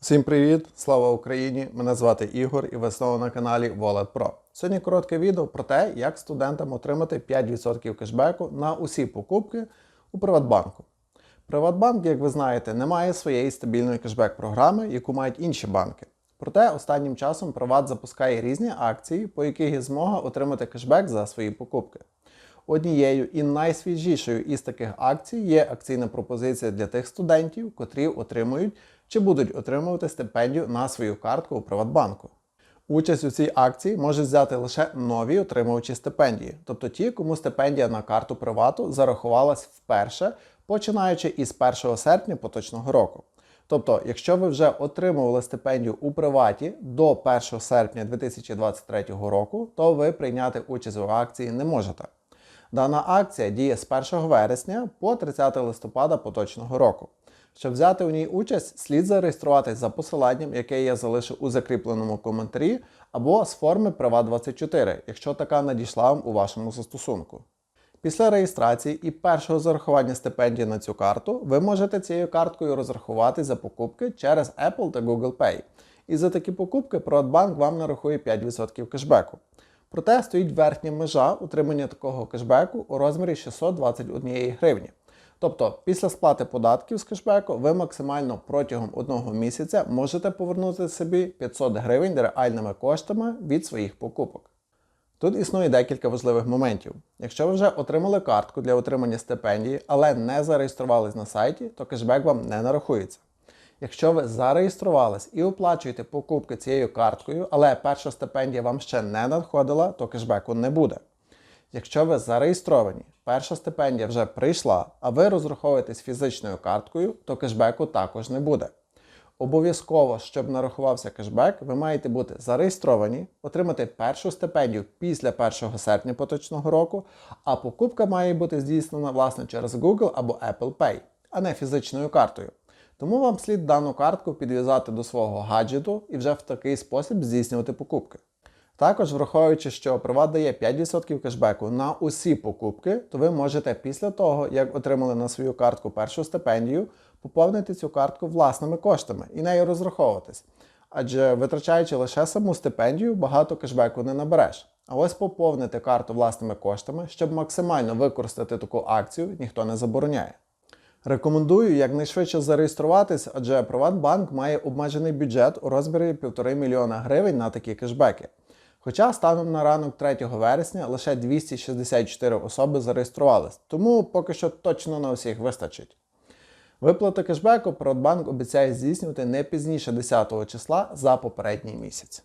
Всім привіт! Слава Україні! Мене звати Ігор і ви знову на каналі Wallet Pro. Сьогодні коротке відео про те, як студентам отримати 5% кешбеку на усі покупки у Приватбанку. Приватбанк, як ви знаєте, не має своєї стабільної кешбек-програми, яку мають інші банки. Проте останнім часом Приват запускає різні акції, по яких є змога отримати кешбек за свої покупки. Однією і найсвіжішою із таких акцій є акційна пропозиція для тих студентів, котрі отримують чи будуть отримувати стипендію на свою картку у Приватбанку. Участь у цій акції можуть взяти лише нові отримувачі стипендії, тобто ті, кому стипендія на карту привату зарахувалась вперше, починаючи із 1 серпня поточного року. Тобто, якщо ви вже отримували стипендію у приваті до 1 серпня 2023 року, то ви прийняти участь у акції не можете. Дана акція діє з 1 вересня по 30 листопада поточного року. Щоб взяти у ній участь, слід зареєструватись за посиланням, яке я залишу у закріпленому коментарі, або з форми Права24, якщо така надійшла вам у вашому застосунку. Після реєстрації і першого зарахування стипендії на цю карту ви можете цією карткою розрахувати за покупки через Apple та Google Pay. І за такі покупки Приватбанк вам нарахує 5% кешбеку. Проте стоїть верхня межа утримання такого кешбеку у розмірі 621 гривні. Тобто, після сплати податків з кешбеку ви максимально протягом одного місяця можете повернути собі 500 гривень реальними коштами від своїх покупок. Тут існує декілька важливих моментів. Якщо ви вже отримали картку для отримання стипендії, але не зареєструвались на сайті, то кешбек вам не нарахується. Якщо ви зареєструвались і оплачуєте покупки цією карткою, але перша стипендія вам ще не надходила, то кешбеку не буде. Якщо ви зареєстровані, перша стипендія вже прийшла, а ви розраховуєтесь фізичною карткою, то кешбеку також не буде. Обов'язково, щоб нарахувався кешбек, ви маєте бути зареєстровані, отримати першу стипендію після 1 серпня поточного року, а покупка має бути здійснена власне через Google або Apple Pay, а не фізичною картою. Тому вам слід дану картку підв'язати до свого гаджету і вже в такий спосіб здійснювати покупки. Також, враховуючи, що Приват дає 5% кешбеку на усі покупки, то ви можете після того, як отримали на свою картку першу стипендію, поповнити цю картку власними коштами і нею розраховуватись. Адже витрачаючи лише саму стипендію, багато кешбеку не набереш. А ось поповнити карту власними коштами, щоб максимально використати таку акцію, ніхто не забороняє. Рекомендую якнайшвидше зареєструватись, адже Приватбанк має обмежений бюджет у розмірі 1,5 мільйона гривень на такі кешбеки. Хоча станом на ранок 3 вересня лише 264 особи зареєструвались, тому поки що точно на усіх вистачить. Виплати кешбеку Приватбанк обіцяє здійснювати не пізніше 10 числа за попередній місяць.